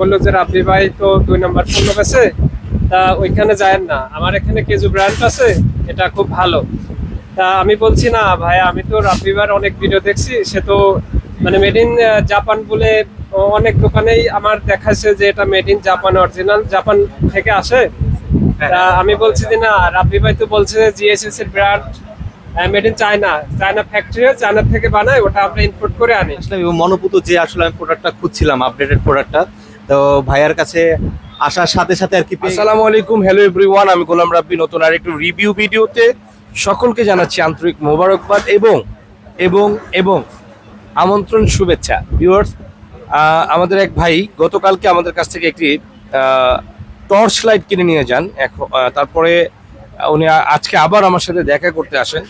বলল যে রাব্বি ভাই তো দুই নম্বর পণ্য বেছে তা ওইখানে যায় না। আমার এখানে কেজু ব্র্যান্ড আছে এটা খুব ভালো। তা আমি বলছি না ভাই আমি তো রাব্বি ভাইয়ের অনেক ভিডিও দেখছি সে তো মানে মেড ইন জাপান বলে অনেক দোকানেই আমার দেখাচ্ছে যে এটা made in Japan original Japan থেকে আসে। আমি বলছি যে না রাব্বি ভাই তো বলছে জিএসএস এর brand made in China China factory China থেকে বানায় ওটা আমরা ইম্পোর্ট করে আনি। আসলাম এবং মনোপুত যে আসলে আমি প্রোডাক্টটা খুঁজছিলাম আপডেটেড প্রোডাক্টটা তো ভাইয়ার কাছে আসার সাথে সাথে আর কি আসসালামু আলাইকুম হ্যালো এভরিওয়ান আমি গোলাম রাব্বি, নতুন আর একটু রিভিউ ভিডিওতে সকলকে জানাচ্ছি আন্তরিক মোবারকবাদ এবং এবং এবং আমন্ত্রণ শুভেচ্ছা। ভিউয়ার্স আমাদের এক ভাই গতকালকে আমাদের কাছ থেকে একটি টর্চ লাইট কিনে নিয়ে যান। এখন তারপরে উনি আজকে আবার আমার সাথে দেখা করতে আসেন।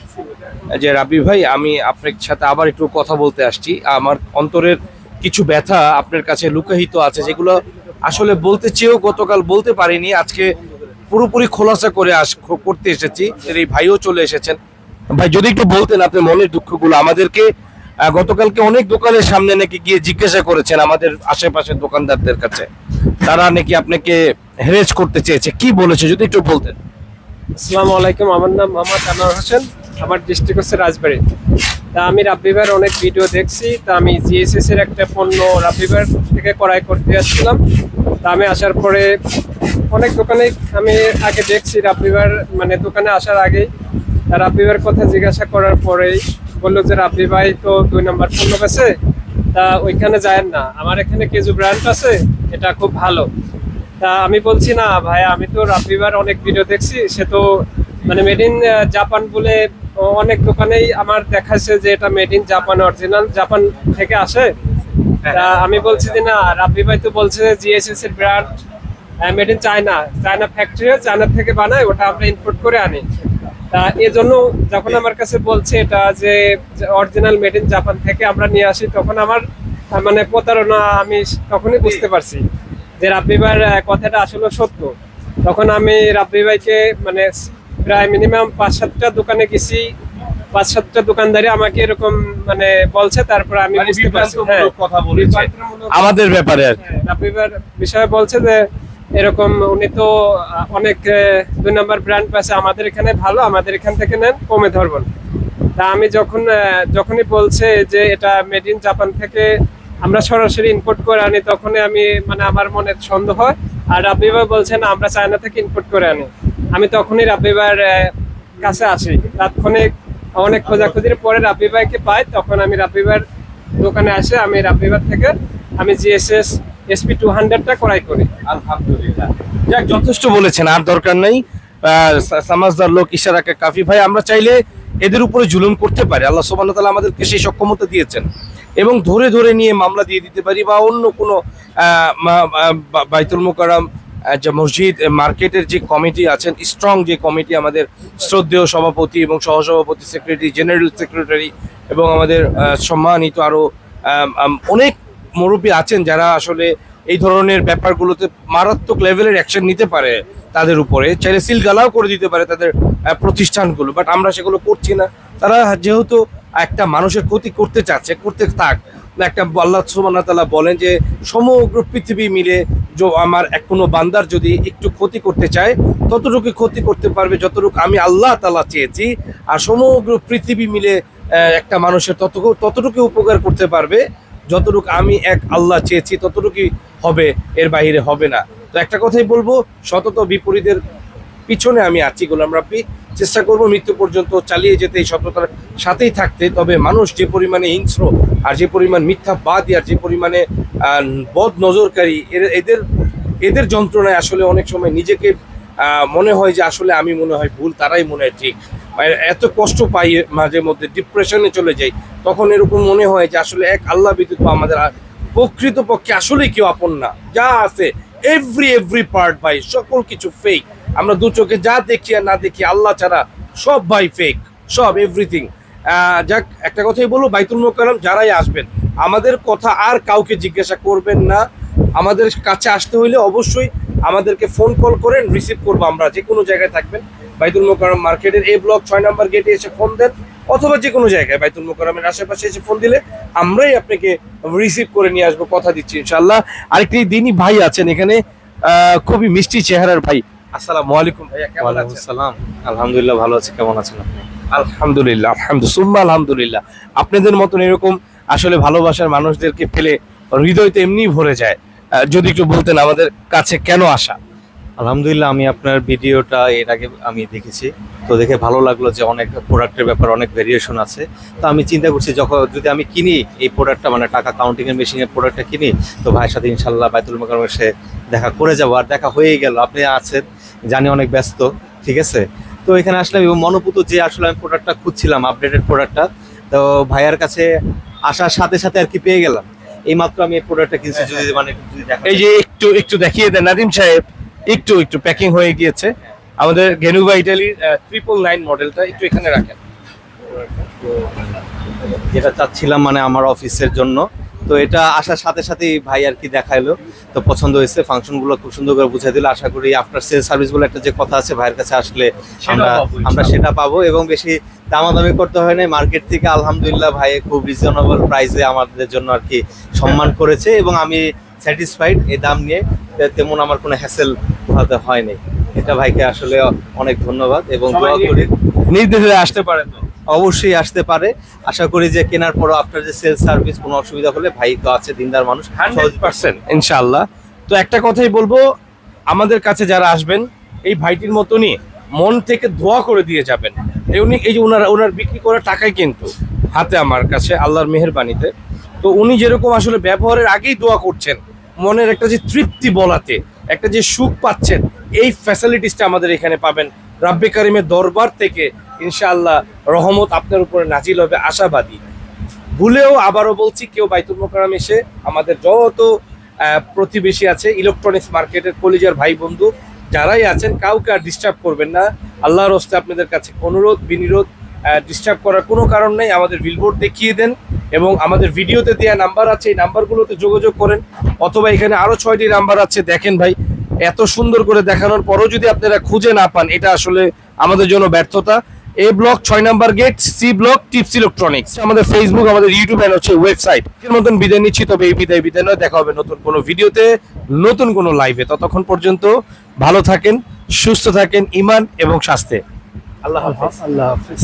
যে রাব্বি ভাই, আমি আপনার সাথে আবার একটু কথা বলতে আসছি। আমার অন্তরের কিছু ব্যথা আপনার কাছে লুকাহিত আছে, যেগুলো আসলে বলতে চেয়েও গতকাল বলতে পারিনি, আজকে পুরোপুরি খোলাসা করে আস, করতে এসেছি এই ভাইও চলে এসেছেন। ভাই, যদি একটু বলতেন আপনার মনের দুঃখগুলো, আমাদেরকে গতকালকে অনেক দোকানের সামনে নাকি গিয়ে জিজ্ঞাসা করেছেন আমাদের আশেপাশের দোকানদারদের কাছে, তারা নাকি আপনাকে হেরেজ করতে চেয়েছে, কি বলেছে, যদি একটু বলতেন। আসসালামু আলাইকুম, আমার নাম মোহাম্মদ আনোয়ার হোসেন, আমার ডিস্ট্রিক্ট হচ্ছে রাজবাড়ী। তা আমি রাব্বি ভাইয়ের অনেক ভিডিও দেখছি। তা আমি জিএসএস এর একটা পণ্য রাব্বি ভাইয়ের থেকে ক্রয় করতে যাচ্ছিলাম তা আমি আসার পরে অনেক দোকানে আমি আগে দেখছি রাব্বি ভাইয়ের মানে দোকানে আসার আগেই। তা রাব্বি ভাইয়ের কথা জিজ্ঞাসা করার পরেই বলল যে রাব্বি ভাই তো দুই নম্বর পণ্য বেছে। তা ওইখানে যায় না। আমার এখানে কেজু ব্র্যান্ড আছে, এটা খুব ভালো। তা আমি বলছি, না ভাই আমি তো রাব্বিবার অনেক ভিডিও দেখছি। সে তো মানে মেড ইন জাপান বলে অনেক দোকানেই আমার দেখাচ্ছে যে এটা made in Japan original Japan থেকে আসে। আমি বলছি যে না রাব্বি ভাই তো বলছে যে জিএসএস এর brand made in China China factory China থেকে বানায় ওটা আমরা ইম্পোর্ট করে আনি। তা এজন্য যখন আমার কাছে বলছে এটা যে অরিজিনাল মেড ইন জাপান থেকে আমরা নিয়ে আসি তখন আমার মানে প্রতারণা আমি তখনই বুঝতে পারছি যে রাব্বি ভাইয়ের কথাটা আসলে সত্য। তখন আমি রাব্বি ভাইকে মানে প্রায় মিনিমাম পাঁচ সাতটা দোকানে গেছি। পাঁচ সাতটা দোকানদারি আমাকে এরকম মানে বলছে তারপর আমি মানে বুঝতে পারছি হ্যাঁ। কথা বলেছে। আমাদের ব্যাপারে আর। হ্যাঁ, বিষয়ে বলছে যে এরকম উনি তো অনেক দুই নম্বর ব্র্যান্ড পাচ্ছে আমাদের এখানে ভালো আমাদের এখান থেকে নেন কমে ধরবেন। তা আমি যখন আহ, যখনই বলছে যে এটা মেড ইন জাপান থেকে আমরা সরাসরি ইম্পোর্ট করে আনি তখনই আমি মানে আমার মনে সন্দেহ হয়। আর রাব্বি বলছেন আমরা চায়না থেকে ইম্পোর্ট করে আনি। আমি তখনই রাব্বি ভাইয়ের কাছে আসি। তাৎক্ষণিক অনেক খোঁজাখুঁজির পরে রাব্বি ভাইকে পাই তখন আমি রাব্বি ভাইয়ের দোকানে আসে আমি রাব্বি ভাই থেকে আমি জিএসএস এসপি টু হান্ড্রেডটা ক্রয় করি। আলহামদুলিল্লাহ। যাক যথেষ্ট বলেছেন আর দরকার নেই। সমাজদার লোক ইশারাকে কাফি ভাই আমরা চাইলে এদের উপরে জুলুম করতে পারি। আল্লাহ সুবহানাহু ওয়া তাআলা আমাদেরকে সেই সক্ষমতা দিয়েছেন। এবং ধরে ধরে নিয়ে মামলা দিয়ে দিতে পারি বা অন্য কোনো বাইতুল মোকাররম আহ, যে মসজিদ মার্কেটের যে কমিটি আছেন স্ট্রং যে কমিটি আমাদের শ্রদ্ধেয় সভাপতি এবং সহসভাপতি সেক্রেটারি জেনারেল সেক্রেটারি এবং আমাদের সম্মানিত আরও আম, আম, অনেক মুরব্বী আছেন যারা আসলে এই ধরনের ব্যাপারগুলোতে মারাত্মক লেভেলের অ্যাকশন নিতে পারে তাদের উপরে। চাইলে সিলগালাও করে দিতে পারে তাদের প্রতিষ্ঠানগুলো বাট আমরা সেগুলো করছি না। তারা যেহেতু একটা মানুষের ক্ষতি করতে চাচ্ছে করতে থাক একটা আল্লাহ সুবহানাহু ওয়া তাআলা বলেন যে, সমগ্র পৃথিবী মিলে যে আমার এক কোনো বান্দার যদি একটু ক্ষতি করতে চায়, ততটুকু ক্ষতি করতে পারবে যতটুকু আমি আল্লাহ তাআলা চেয়েছি। আর সমগ্র পৃথিবী মিলে একটা মানুষের ততটুকু ততটুকু উপকার করতে পারবে, যতটুকু আমি এক আল্লাহ চেয়েছি, ততটুকুই হবে, এর বাইরে হবে না। তো একটা কথাই বলব, সতত বিপরীতের পিছনে আমি আছি, গোলাম রাব্বি। চেষ্টা করব মৃত্যু পর্যন্ত চালিয়ে যেতে, এই সততার সাথেই থাকতে। তবে মানুষ যে পরিমাণে হিংস্র আর যে পরিমাণ মিথ্যা মিথ্যাবাদী আর যে পরিমাণে বদ নজরকারী এদের এদের যন্ত্রণায় আসলে অনেক সময় নিজেকে মনে হয় যে আসলে আমি মনে হয় ভুল, তারাই মনে হয় ঠিক। মানে এত কষ্ট পাই মাঝে মধ্যে, ডিপ্রেশনে চলে যাই, তখন এরকম মনে হয় যে আসলে এক আল্লাহ ব্যতীত আমাদের আর প্রকৃত পক্ষে আসলে কেউ আপন না। যা আছে এভরি এভরি পার্ট ভাই সকল কিছু ফেক আমরা দু চোখে যা দেখি আর না দেখি, আল্লাহ ছাড়া সব ভাই ফেক সব এভরিথিং যাক, একটা কথাই বলব, বাইতুল মোকাররম যারাই আসবেন, আমাদের কথা আর কাউকে জিজ্ঞাসা করবেন না। আমাদের কাছে আসতে হইলে অবশ্যই আমাদেরকে ফোন কল করেন রিসিভ করব আমরা। যে কোনো জায়গায় থাকবেন, বাইতুল মোকাররম মার্কেটের এ ব্লক ছয় নম্বর গেটে এসে ফোন দেন, অথবা যে কোনো জায়গায় বাইতুল মোকারমের আশেপাশে এসে ফোন দিলে আমরাই আপনাকে রিসিভ করে নিয়ে আসব, কথা দিচ্ছি ইনশাল্লাহ আরেকটি দিনই ভাই আছেন এখানে খুবই মিষ্টি চেহারার ভাই। আসসালামু আলাইকুম ভাইয়া কেমন আছেন? আসসালাম আলহামদুলিল্লাহ ভালো আছি কেমন আছেন আপনি? আলহামদুলিল্লাহ আলহামদুলিল্লাহ আলহামদুলিল্লাহ। আপনাদের মতন এরকম আসলে ভালোবাসার মানুষদেরকে ফেলে হৃদয় তো এমনি ভরে যায়। যদি একটু বলতেন আমাদের কাছে কেন আসা? আলহামদুলিল্লাহ আমি আপনার ভিডিওটা এর আগে আমি দেখেছি। তো দেখে ভালো লাগল যে অনেক প্রোডাক্টের ব্যাপারে অনেক ভেরিয়েশন আছে। তো আমি চিন্তা করছি যখন যদি আমি কিনি এই প্রোডাক্টটা মানে টাকা কাউন্টিং এর মেশিনের প্রোডাক্টটা কিনি তো ভাইয়ের সাথে ইনশাল্লাহ বাইতুল মোকারম এসে দেখা করে যাব। আর দেখা হয়েই গেল আপনি আছেন জানি অনেক ব্যস্ত ঠিক আছে? তো এখানে আসলাম এবং মনোপুত যে আসলে আমি প্রোডাক্টটা খুঁজছিলাম আপডেটেড প্রোডাক্টটা তো ভাইয়ার কাছে আসার সাথে সাথে আর কি পেয়ে গেলাম। এই মাত্র আমি এই প্রোডাক্টটা কিনছি যদি মানে এই যে একটু একটু দেখিয়ে দেন নাদিম সাহেব। একটু একটু প্যাকিং হয়ে গিয়েছে। আমাদের গেনুভা ইটালির ট্রিপল নাইন মডেলটা একটু এখানে রাখেন। যেটা চাচ্ছিলাম মানে আমার অফিসের জন্য। তো এটা আসার সাথে সাথেই ভাই আর কি দেখাইলো। তো পছন্দ হয়েছে ফাংশনগুলো খুব সুন্দর করে বুঝাই দিল। আশা করি আফটার সেল সার্ভিস বলে একটা যে কথা আছে ভাইয়ের কাছে আসলে আমরা আমরা সেটা পাবো এবং বেশি দামাদামি করতে হয় না মার্কেট থেকে আলহামদুলিল্লাহ ভাই খুব রিজনেবল প্রাইসে আমাদের জন্য আর কি সম্মান করেছে এবং আমি স্যাটিসফাইড এই দাম নিয়ে। তেমন আমার কোনো হ্যাসেল পোহাতে হয়নি। এটা ভাইকে আসলে অনেক ধন্যবাদ এবং দোয়া করি। নির্দেশে আসতে পারে তো? অবশ্যই আসতে পারে। আশা করি যে কেনার পর আফটার যে সেল সার্ভিস কোনো অসুবিধা হলে ভাই তো আছে দিনদার মানুষ হান্ড্রেড পার্সেন্ট ইনশাল্লাহ তো একটা কথাই বলব আমাদের কাছে যারা আসবেন এই ভাইটির মতনই মন থেকে দোয়া করে দিয়ে যাবেন। এই উনি এই যে ওনার ওনার বিক্রি করা টাকাই কিন্তু হাতে আমার কাছে আল্লাহর মেহেরবানিতে। তো উনি যেরকম আসলে ব্যবহারের আগেই দোয়া করছেন মনের একটা যে তৃপ্তি বলাতে, একটা যে সুখ পাচ্ছেন, এই ফ্যাসিলিটিসটা আমাদের এখানে পাবেন। রাব্বে কারিমের দরবার থেকে ইনশাআল্লাহ রহমত আপনার উপরে নাজিল হবে আশাবাদী। ভুলেও আবারও বলছি, কেউ বাইতুল মোকারম এসে আমাদের যত প্রতিবেশী আছে ইলেকট্রনিক্স মার্কেটের কলিজার ভাই বন্ধু, যারাই আছেন, কাউকে আর ডিস্টার্ব করবেন না। আল্লাহর হস্তে আপনাদের কাছে অনুরোধ, বিনিরোধ ডিস্টার্ব করার কোনো কারণ নেই। আমাদের বিলবোর্ড দেখিয়ে দেন। এবং আমাদের ভিডিওতে দেওয়া নাম্বার আছে, এই নাম্বারগুলোতে যোগাযোগ করেন। অথবা এখানে আরও ছয়টি নাম্বার আছে, দেখেন ভাই। এত সুন্দর করে দেখানোর পরও যদি আপনারা খুঁজে না পান, এটা আসলে আমাদের জন্য ব্যর্থতা। এ ব্লক ছয় number gate, C block tips electronics. আমাদের ফেসবুক আমাদের ইউটিউব এন্ড হচ্ছে ওয়েবসাইট এর মতন বিদায় নিচ্ছি, তবে এই বিদায় বিদায় নয়, দেখা হবে নতুন কোনো ভিডিওতে, নতুন কোনো লাইভে ততক্ষণ পর্যন্ত ভালো থাকেন, সুস্থ থাকেন ইমান এবং স্বাস্থ্যে। আল্লাহ হাফেজ। আল্লাহ হাফিজ।